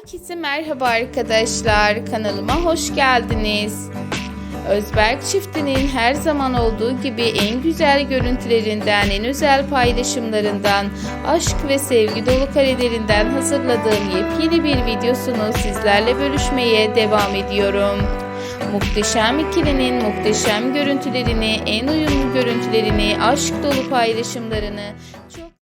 Herkese merhaba arkadaşlar. Kanalıma hoş geldiniz. Özberk çiftinin her zaman olduğu gibi en güzel görüntülerinden, en özel paylaşımlarından, aşk ve sevgi dolu karelerinden hazırladığım yepyeni bir videosunu sizlerle bölüşmeye devam ediyorum. Muhteşem ikilinin muhteşem görüntülerini, en uyumlu görüntülerini, aşk dolu paylaşımlarını çok